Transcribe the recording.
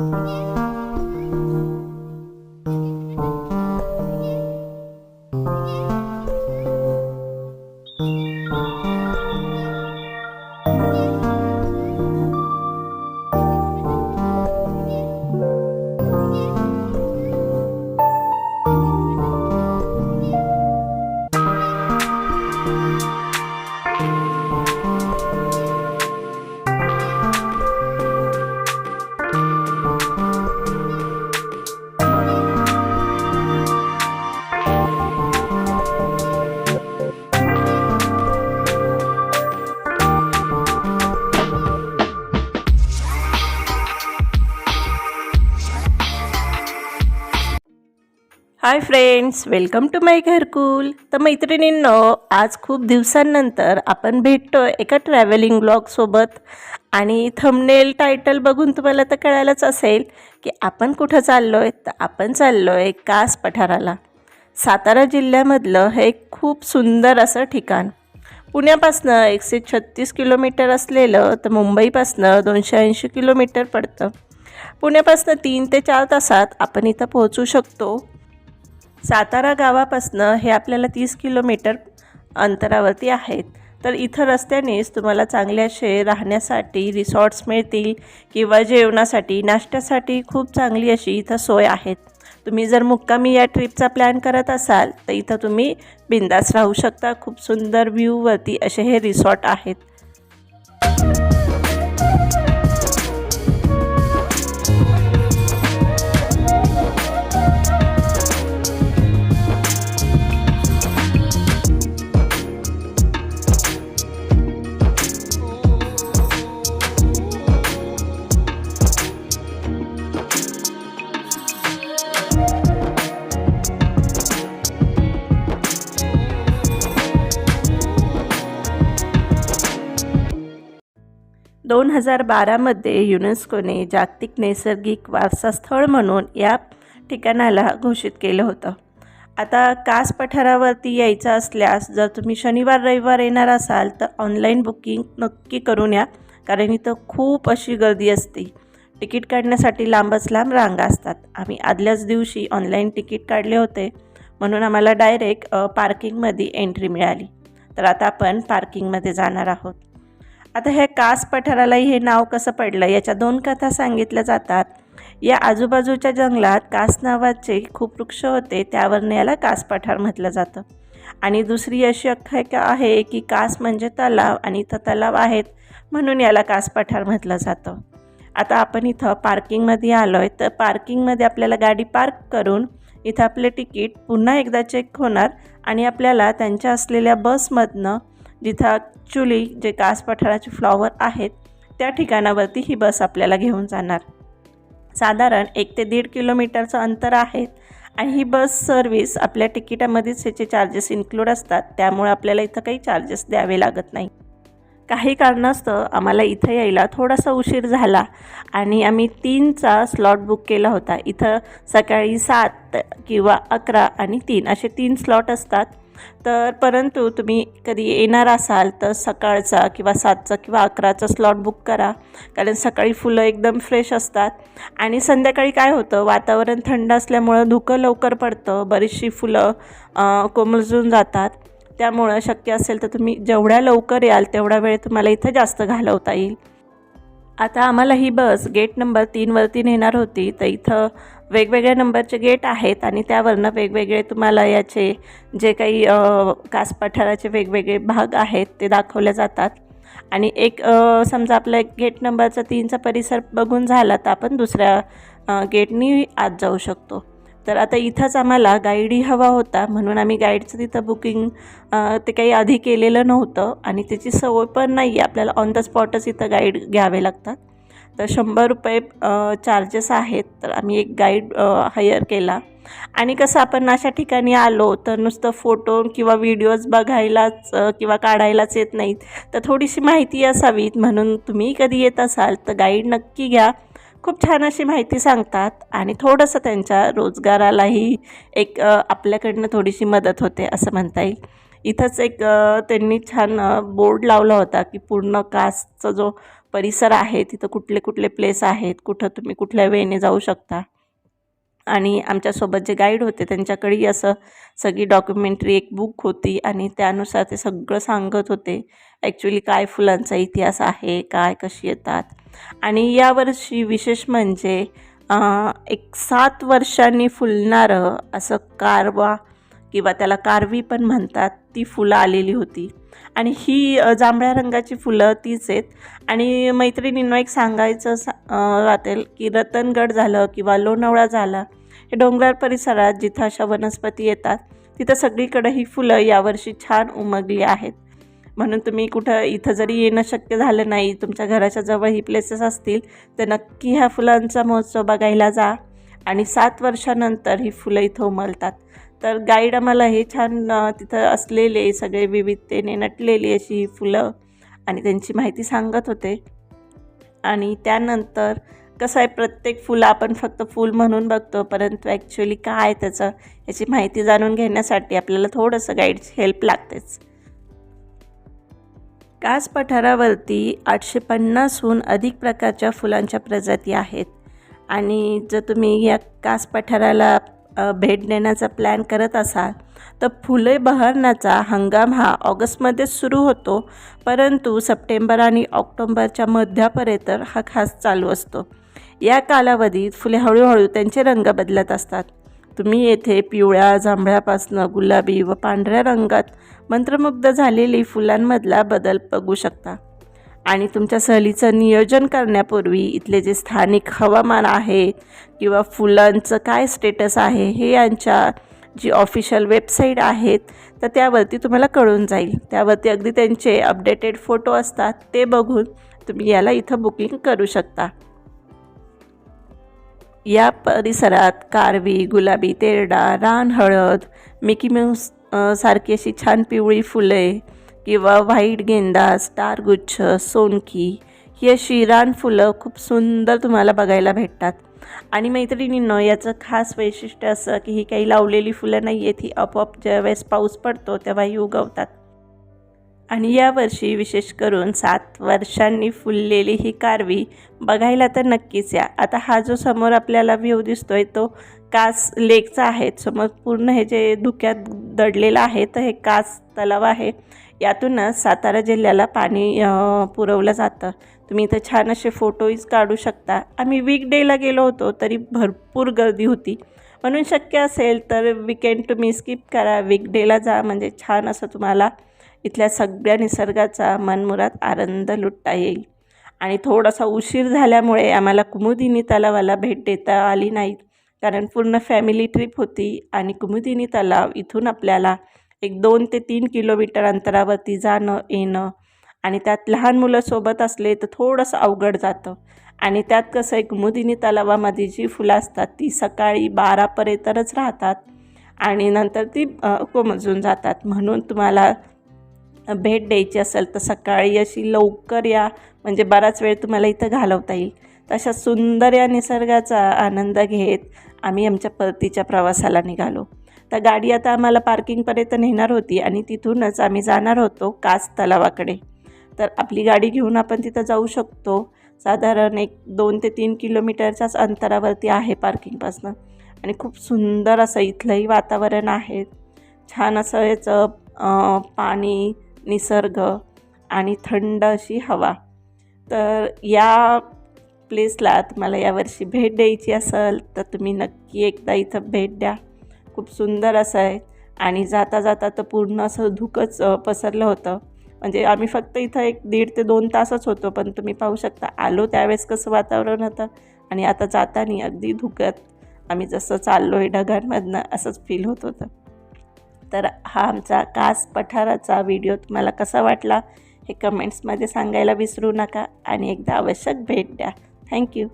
Música hi friends welcome to my घरकुल तर मैत्रिणींनो आज खूप दिवसांनंतर आपण भेटतो एका ट्रॅव्हलिंग ब्लॉगसोबत आणि थंबनेल टायटल बघून तुम्हाला तर कळायलाच असेल की आपण कुठं चाललो आहे तर आपण चाललो आहे कास पठाराला. सातारा जिल्ह्यामधलं हे खूप सुंदर असं ठिकाण. पुण्यापासनं एकशे छत्तीस किलोमीटर असलेलं तर मुंबईपासनं दोनशे ऐंशी किलोमीटर पडतं. पुण्यापासनं तीन ते चार तासात आपण इथं पोहोचू शकतो. सातारा गावापासनं हे आपल्याला तीस किलोमीटर अंतरावरती आहेत. तर इथं रस्त्यानेच तुम्हाला चांगले असे राहण्यासाठी रिसॉर्ट्स मिळतील किंवा जेवणासाठी नाश्त्यासाठी खूप चांगली अशी इथं सोय आहेत. तुम्ही जर मुक्कामी या ट्रिपचा प्लॅन करत असाल तर इथं तुम्ही बिंदास राहू शकता. खूप सुंदर व्ह्यूवरती असे हे रिसॉर्ट आहेत. दोन हजार बारामध्ये युनेस्कोने जागतिक नैसर्गिक वारसा स्थळ म्हणून या ठिकाणाला घोषित केलं होतं. आता कास पठारावरती यायचं असल्यास जर तुम्ही शनिवार रविवार येणार असाल तर ऑनलाईन बुकिंग नक्की करून या कारण इथं खूप अशी गर्दी असते. तिकीट काढण्यासाठी लांबच लांब रांगा असतात. आम्ही आदल्याच दिवशी ऑनलाईन तिकीट काढले होते म्हणून आम्हाला डायरेक्ट पार्किंगमध्ये एंट्री मिळाली. तर आता आपण पार्किंगमध्ये जाणार आहोत. आता ह्या कास पठारालाही हे नाव कसं पडलं? याच्या दोन कथा सांगितल्या जातात. या आजूबाजूच्या जंगलात कास नावाचे खूप वृक्ष होते त्यावरनं याला कास पठार म्हटलं जातं. आणि दुसरी अशी आख्यायिका आहे की कास म्हणजे तलाव आणि इथं तलाव आहेत म्हणून याला कास पठार म्हटलं जातं. आता आपण इथं पार्किंगमध्ये आलो आहे तर पार्किंगमध्ये आपल्याला गाडी पार्क करून इथं आपले तिकीट पुन्हा एकदा चेक होणार आणि आपल्याला त्यांच्या असलेल्या बसमधनं जिथं ॲक्च्युली जे कास पठाराचे फ्लॉवर आहेत त्या ठिकाणावरती ही बस आपल्याला घेऊन जाणार. साधारण एक ते दीड किलोमीटरचं अंतर आहे आणि ही बस सर्विस आपल्या तिकिटामध्येच ह्याचे चार्जेस इन्क्लूड असतात त्यामुळे आपल्याला इथं काही चार्जेस द्यावे लागत नाही. काही कारणास्तव आम्हाला इथं यायला थोडासा उशीर झाला आणि आम्ही तीनचा स्लॉट बुक केला होता. इथं सकाळी सात किंवा अकरा आणि तीन असे तीन स्लॉट असतात. तर परंतु तुम्ही कधी येणार असाल तर सकाळचा किंवा सातचा किंवा अकराचा स्लॉट बुक करा. कारण सकाळी फुलं एकदम फ्रेश असतात. आणि संध्याकाळी काय होतं? वातावरण थंड असल्यामुळं धुकं लवकर पडतं. बरीचशी फुलं कोमजून जातात. त्यामुळं शक्य असेल तर तुम्ही जेवढ्या लवकर याल तेवढा वेळ तुम्हाला इथं जास्त घालवता येईल. आता आम्हाला ही बस गेट नंबर तीनवरती नेणार होती. तर इथं वेगवेगळ्या नंबरचे गेट आहेत आणि त्यावरनं वेगवेगळे तुम्हाला याचे जे काही कास पठाराचे वेगवेगळे भाग आहेत ते दाखवले जातात. आणि एक समजा आपला गेट नंबरचा तीनचा परिसर बघून झाला तर आपण दुसऱ्या गेटनी आत जाऊ शकतो. तर आता इथंच आम्हाला गाईडही हवा होता. म्हणून आम्ही गाईडचं तिथं बुकिंग ते काही आधी केलेलं नव्हतं आणि त्याची सवय पण नाही आहे आपल्याला ऑन द स्पॉटच इथं गाईड घ्यावे लागतात. तर शंभर रुपये चार्जेस आहेत. तर आम्ही एक गाईड हायर केला. आणि कसं आपण अशा ठिकाणी आलो तर नुसतं फोटो किंवा व्हिडिओज बघायलाच किंवा काढायलाच येत नाहीत. तर थोडीशी माहिती असावीत. म्हणून तुम्ही कधी येत असाल तर गाईड नक्की घ्या. खूप छान अशी माहिती सांगतात आणि थोडंसं त्यांच्या रोजगारालाही एक आपल्याकडनं थोडीशी मदत होते असं म्हणता येईल. इथंच एक त्यांनी छान बोर्ड लावला होता की पूर्ण कास्टचा जो परिसर आहे तिथं कुठले कुठले प्लेस आहेत कुठं तुम्ही कुठल्या वेने जाऊ शकता. आणि आमच्यासोबत जे गाईड होते त्यांच्याकडेही असं सगळी डॉक्युमेंटरी एक बुक होती आणि त्यानुसार ते सगळं सांगत होते. ॲक्च्युली काय फुलांचा इतिहास आहे काय कशी येतात. आणि यावर्षी विशेष म्हणजे एक सात वर्षांनी फुलणारं असं कारवा किंवा त्याला कारवी पण म्हणतात ती फुलं आलेली होती. आणि ही जांभळ्या रंगाची फुलं तीच आहेत. आणि मैत्रिणींना एक सांगायचं सा अ, की रतनगड झालं किंवा लोणावळा झाला हे डोंगराळ परिसरात जिथं अशा वनस्पती येतात तिथं सगळीकडं ही फुलं यावर्षी छान उमगली आहेत. म्हणून तुम्ही कुठं इथं जरी येणं शक्य झालं नाही तुमच्या घराच्या जवळ ही प्लेसेस असतील तर नक्की ह्या फुलांचा महोत्सव बघायला जा. आणि सात वर्षानंतर ही फुलं इथं उमलतात. तर गाईड आम्हाला हे छान तिथं असलेले सगळे विविधतेने नटलेली अशी ही फुलं आणि त्यांची माहिती सांगत होते. आणि त्यानंतर कसं आहे प्रत्येक फुलं आपण फक्त फूल म्हणून बघतो परंतु ॲक्च्युली काय त्याचं याची माहिती जाणून घेण्यासाठी आपल्याला थोडंसं गाईडची हेल्प लागतेच. कास पठारावरती आठशे पन्नासहून अधिक प्रकारच्या फुलांच्या प्रजाती आहेत. आणि जर तुम्ही या कास पठाराला भेट देण्याचा प्लॅन करत असाल तर फुले बहरण्याचा हंगाम हा ऑगस्टमध्येच सुरू होतो. परंतु सप्टेंबर आणि ऑक्टोंबरच्या मध्यापर्यंत हा खास चालू असतो. या कालावधीत फुले हळूहळू त्यांचे रंग बदलत असतात. तुम्ही येथे पिवळ्या जांभळ्यापासनं गुलाबी व पांढऱ्या रंगात मंत्रमुग्ध झालेली फुलांमधला बदल बघू शकता. आणि तुमच्या सहलीचं नियोजन करण्यापूर्वी इथले जे स्थानिक हवामान आहे किंवा फुलांचं काय स्टेटस आहे हे यांच्या जी ऑफिशियल वेबसाईट आहेत तर त्यावरती तुम्हाला कळून जाईल. त्यावरती अगदी त्यांचे अपडेटेड फोटो असतात ते बघून तुम्ही याला इथं बुकिंग करू शकता. या परिसरात कारवी गुलाबी तेरडा रान हळद मिकी माऊस सारखी अशी छान पिवळी फुले किंवा व्हाईट गेंदा स्टार गुच्छ सोनकी ही अशी रान फुलं खूप सुंदर तुम्हाला बघायला भेटतात. आणि मैत्रिणींनो याचं खास वैशिष्ट्य असं की ही काही लावलेली फुलं नाही आहेत ही आपोआप ज्यावेळेस पाऊस पडतो तेव्हा ही उगवतात. आणि यावर्षी विशेष करून सात वर्षांनी फुललेली ही कारवी बघायला तर नक्कीच या. आता हा जो समोर आपल्याला व्ह्यू दिसतोय तो कास लेकचा आहे. समोर पूर्ण हे जे धुक्यात दडलेलं आहे तर हे कास तलाव आहे. यातूनच सातारा जिल्ह्याला पाणी पुरवलं जातं. तुम्ही इथं छान असे फोटोज काढू शकता. आम्ही वीकडेला गेलो होतो तरी भरपूर गर्दी होती. म्हणून शक्य असेल तर विकेंड तुम्ही स्किप करा. वीकडेला जा म्हणजे छान असं तुम्हाला इथल्या सगळ्या निसर्गाचा मनमुरात आनंद लुटता येईल. आणि थोडासा उशीर झाल्यामुळे आम्हाला कुमुदिनी तलावाला भेट देता आली नाही कारण पूर्ण फॅमिली ट्रिप होती आणि कुमुदिनी तलाव इथून आपल्याला एक दोन ते तीन किलोमीटर अंतरावरती जाणं येणं आणि त्यात लहान मुलं सोबत असले तर थोडंसं अवघड जातं. आणि त्यात कसं आहे कुमुदिनी तलावामध्ये जी फुलं असतात ती सकाळी बारापर्यंतच राहतात आणि नंतर ती कोमजून जातात. म्हणून तुम्हाला भेट द्यायची असेल तर सकाळी अशी लवकर या. म्हणजे बराच वेळ तुम्हाला इथं घालवता येईल. तशा सुंदर या निसर्गाचा आनंद घेत आम्ही आमच्या परतीच्या प्रवासाला निघालो. तर गाडी आता आम्हाला पार्किंगपर्यंत नेणार होती आणि तिथूनच आम्ही जाणार होतो कास तलावाकडे. तर आपली गाडी घेऊन आपण तिथं जाऊ शकतो. साधारण एक दोन ते तीन किलोमीटरच्याच अंतरावरती आहे पार्किंगपासनं. आणि खूप सुंदर असं इथलंही वातावरण आहे. छान असं याचं पाणी निसर्ग आणि थंड अशी हवा. तर या प्लेसला तुम्हाला यावर्षी भेट द्यायची असेल तर तुम्ही नक्की एकदा इथं भेट द्या. खूप सुंदर असं आहे. आणि जाता जाता तर पूर्ण असं धुकंच पसरलं होतं. म्हणजे आम्ही फक्त इथं एक दीड ते दोन तासच होतो पण तुम्ही पाहू शकता आलो त्यावेळेस कसं वातावरण होतं. आणि आता जाताना अगदी धुकत आम्ही जसं चाललो आहे ढगांमधनं असंच फील होत होतं. तर हा आमचा कास पठाराचा व्हिडिओ तुम्हाला कसा वाटला हे कमेंट्समध्ये सांगायला विसरू नका आणि एकदा आवश्यक भेट द्या. थँक्यू.